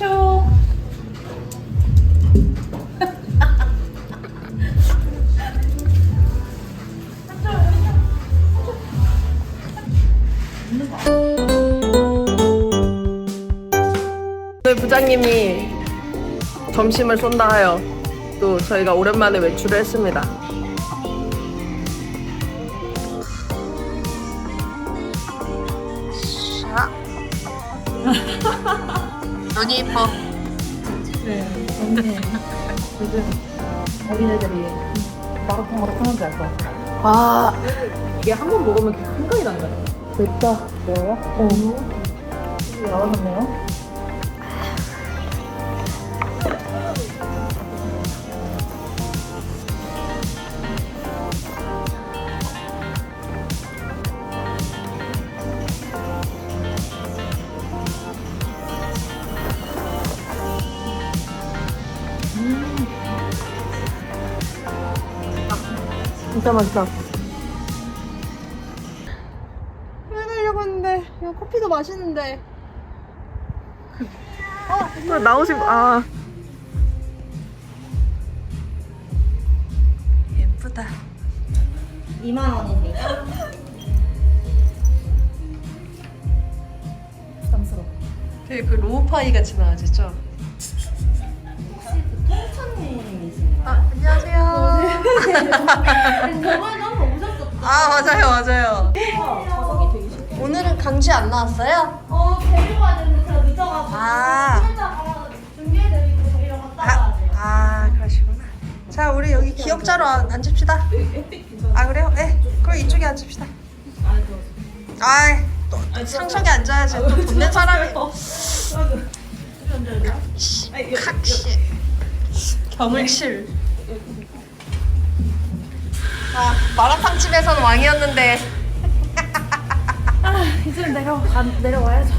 초. 오늘 부장님이 점심을 쏜다 하여 또 저희가 오랜만에 외출을 했습니다. 샤. 눈이 이뻐. 네, 언니. 요즘 어린애들이 마라탕으로 하는지 알것 같아. 아, 이게 한 번 먹으면 계속 생각이 나는 거야. 맵다. 매워요? 어. 나왔네요. 진짜 맛있다. 해내려고 했는데, 이거 커피도 맛있는데. 어, 나오시, 아. 예쁘다. 2만 원입니다. 부담스러워. 되게 그 로우파이 같이 나와지죠? 정말 너무 오셨었다. 아, 맞아요, 맞아요. 되게. 오늘은 강지 안 나왔어요? 어, 데리고 와야 되는데 제가 늦어가지고 아. 혼자가 준비해드리고 데리러 갔다 아, 와야 돼요. 아 그러시구나. 자, 우리 여기 기억자로 앉- 앉읍시다. 아, 그래요? 네. 그럼 이쪽에 앉읍시다. 아이, 또 상석에 앉아야지. 또돈낸 사람이. 각시. 경실. 아, 마라탕 집에서는 왕이었는데. 이제 내려 가, 내려와야죠.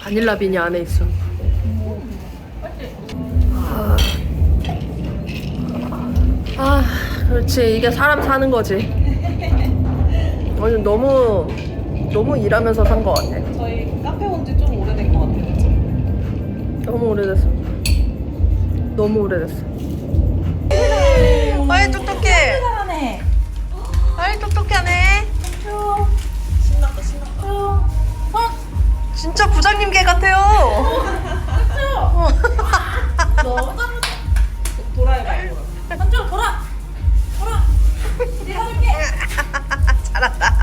바닐라 빈이 안에 있어. 아, 아, 그렇지. 이게 사람 사는 거지. 오늘 너무 너무 일하면서 산것 같아. 너무 오래됐어. 너무 오래됐어. 아이 똑똑해. 잘하네. 아이 똑똑하네. 신났다, 신났다. 진짜 부장님 개 같아요. 너무. 한쪽 돌아. 돌아. 내가. 잘한다. 잘한다.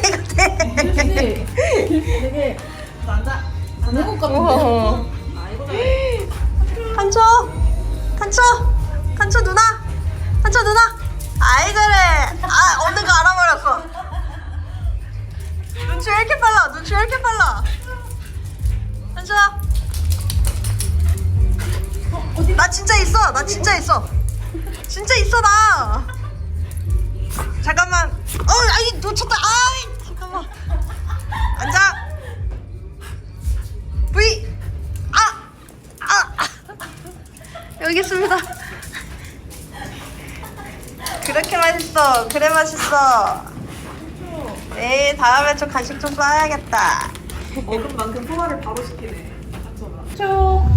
개 같아. 되게 되게 것 우와. 같은데. 아, 간초, 간초, 간초 누나, 간초 누나. 아이 그래. 아 어느 거 알아버렸어. 눈치 왜 이렇게 빨라? 눈치 왜 이렇게 빨라? 간초야. 나 진짜 있어. 나 진짜 있어. 진짜 있어 나. 잠깐만. 어, 아니 놓쳤다. 아이 잠깐만. 앉아. V. 아. 아. 여기 있습니다. 그렇게 맛있어. 그래 맛있어. 네, 다음에 좀 간식 좀 쏴야겠다. 먹은 만큼 소화를 바로 시키네. 한초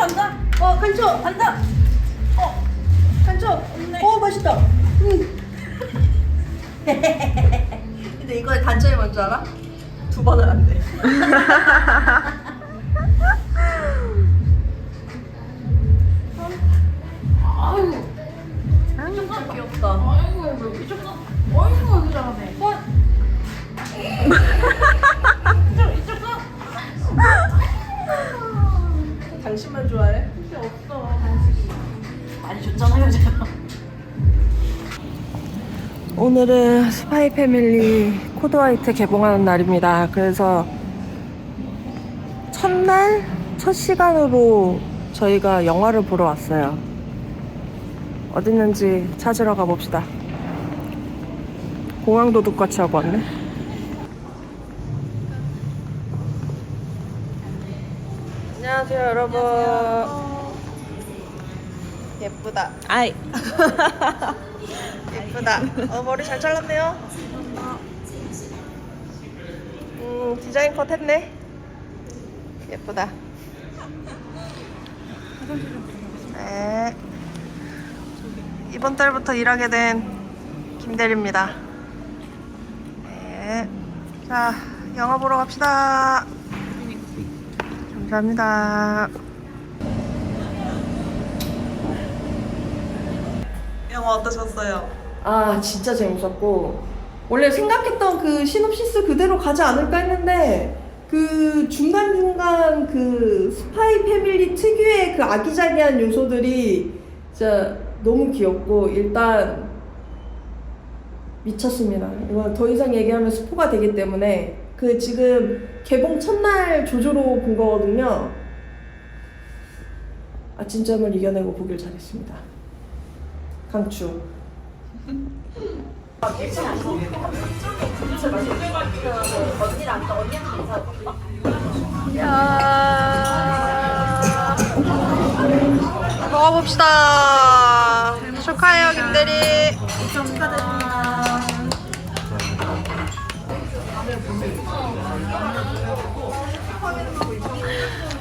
앉아. 어 간초 앉아. 어 간초. 어 맛있다. 근데 이거의 단점이 뭔지 알아? 두 번은 안 돼. 아유. 아, 진짜 귀엽다. 아이고 당신만 오늘은 스파이 패밀리 코드 화이트 개봉하는 날입니다. 그래서 첫날 첫 시간으로 저희가 영화를 보러 왔어요. 어디 있는지 찾으러 가봅시다. 공항 도둑 같이 하고 왔네. 안녕하세요, 여러분. 예쁘다. 아이. 예쁘다. 어, 머리 잘 잘랐네요. 음, 디자인 컷 했네. 예쁘다. 네. 이번 달부터 일하게 된 김대리입니다. 네. 자, 영화 보러 갑시다. 감사합니다. 영화 어떠셨어요? 아 진짜 재밌었고 원래 생각했던 그 시놉시스 그대로 가지 않을까 했는데 그 중간중간 그 스파이 패밀리 특유의 그 아기자기한 요소들이 진짜 너무 귀엽고 일단 미쳤습니다. 이거 더 이상 얘기하면 스포가 되기 때문에 그 지금 개봉 첫날 조조로 본 거거든요. 아침잠을 이겨내고 보길 잘했습니다. 강추. 야. 먹어봅시다. 축하해요, 김대리.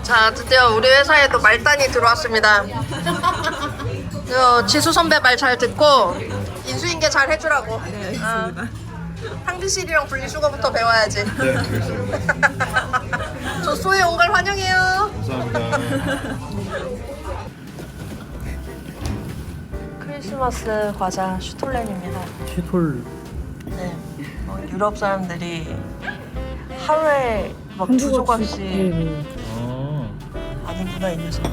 자, 드디어 우리 회사에도 말단이 들어왔습니다. 저 지수 선배 말 잘 듣고 인수인계 잘 해주라고. 어. 탕비실이랑 분리수거부터 배워야지. 네, 알겠습니다. 저 소에 온걸 환영해요. 감사합니다. 크리스마스 과자 슈톨렌입니다. 슈톨 네. 어, 유럽 사람들이 하루에 막 두 조각씩 아, 아는구나 이 녀석.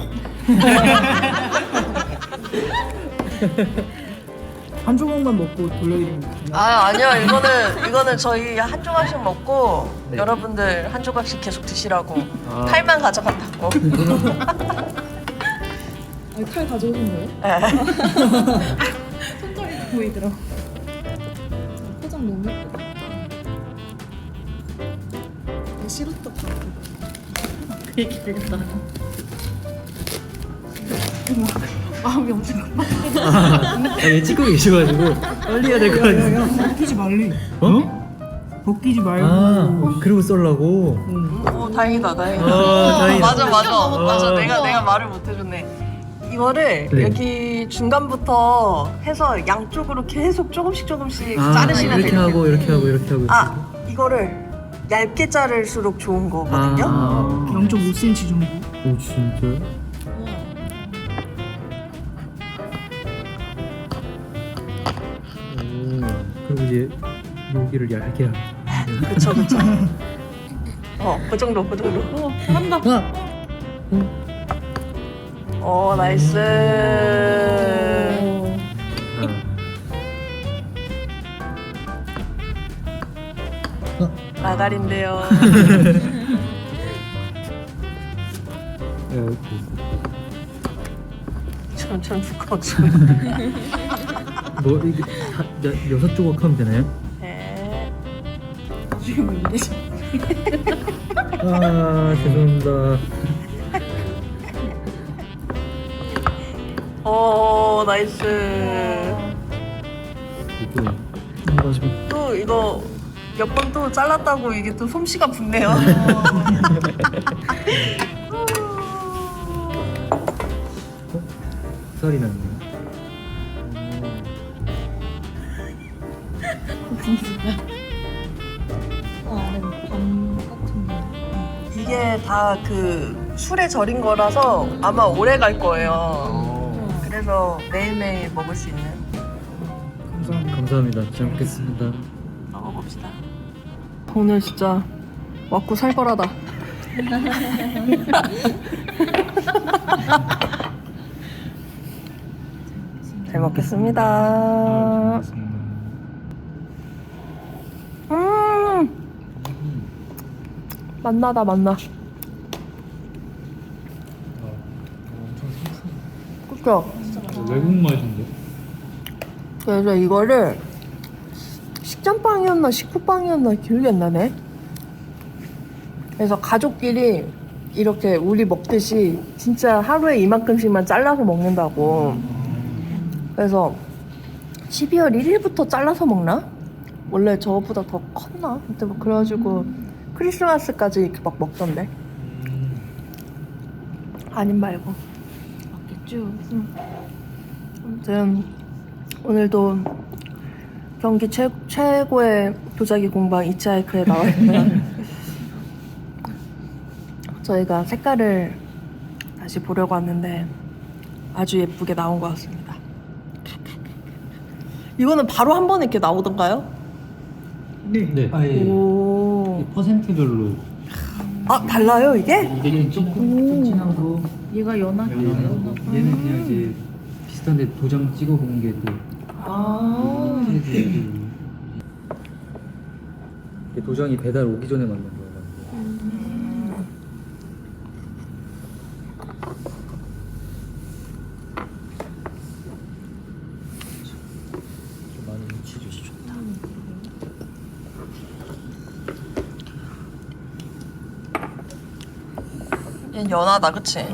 한 조각만 먹고 돌려드리면 돼요. 아 아니요 이거는 이거는 저희 한 조각씩 먹고 네. 여러분들 한 조각씩 계속 드시라고 아. 칼만 가져간다고. 아니 칼 가져오신 거예요? 네. 손잡이 보이더라. 포장 너무 예쁘다. 시루떡. 그 얘기 되겠다. 마음이 엄청 아, 얘 찍고 계셔가지고 빨리 해야 될것 같아요. 벗기지 말래. 어? 벗기지 말고. 아, 그러고 썰라고. 어 다행이다 다행이다. 아, 다행이다. 맞아 맞아 맞아 아. 내가 내가 말을 못 해줬네. 이거를 네. 여기 중간부터 해서 양쪽으로 계속 조금씩 조금씩 아, 자르시면 이렇게 돼요. 하고 이렇게 하고 이렇게 하고. 아 이거를 얇게 자를수록 좋은 거거든요. 아, 0.5cm 정도. 오 진짜? 오, 이제 여기를 얇게 합니다. 그쵸 그쵸. 어그 정도 그 정도. 어, 한다. 어 나이스. 나가린데요. 어, 천천 두꺼워 지. 뭐 이게 다, 여, 여섯 조각 하면 되나요? 네. 아 죄송합니다. 어 나이스. 이거 또 이거 몇 번 또 잘랐다고 이게 또 솜씨가 붙네요. 살이 났네요. 어, 안에 밤 같은 거. 이게 다 그 술에 절인 거라서 아마 오래 갈 거예요. 어, 그래서 매일매일 먹을 수 있는. 감사합니다. 감사합니다. 잘 먹겠습니다. 먹어봅시다. 오늘 진짜 왔고 살벌하다. 잘 먹겠습니다. 음, 맛나다 맛나. 그쵸? 외국 맛인데? 그래서 이거를 식전빵이었나 식후빵이었나 기억이 안 나네. 그래서 가족끼리 이렇게 우리 먹듯이 진짜 하루에 이만큼씩만 잘라서 먹는다고. 그래서 12월 1일부터 잘라서 먹나? 원래 저보다 더 컸나? 그때 뭐 그래가지고 크리스마스까지 이렇게 막 먹던데. 아님 말고. 맞겠죠. 아무튼 오늘도 경기 최, 최고의 도자기 공방 이치하이크에 나와 있는 저희가 색깔을 다시 보려고 왔는데 아주 예쁘게 나온 것 같습니다. 이거는 바로 한 번에 이렇게 나오던가요? 네. 아 예 오, 퍼센트별로. 아 달라요 이게? 이게 조금 거 얘가 연하게 거 얘는 그냥 이제 비슷한데 도장 찍어본 게또 아, 이게 도장이 배달 오기 전에 만든 거여가지고 좀 많이 위치 주시 좋다 얘는 연하다 그치?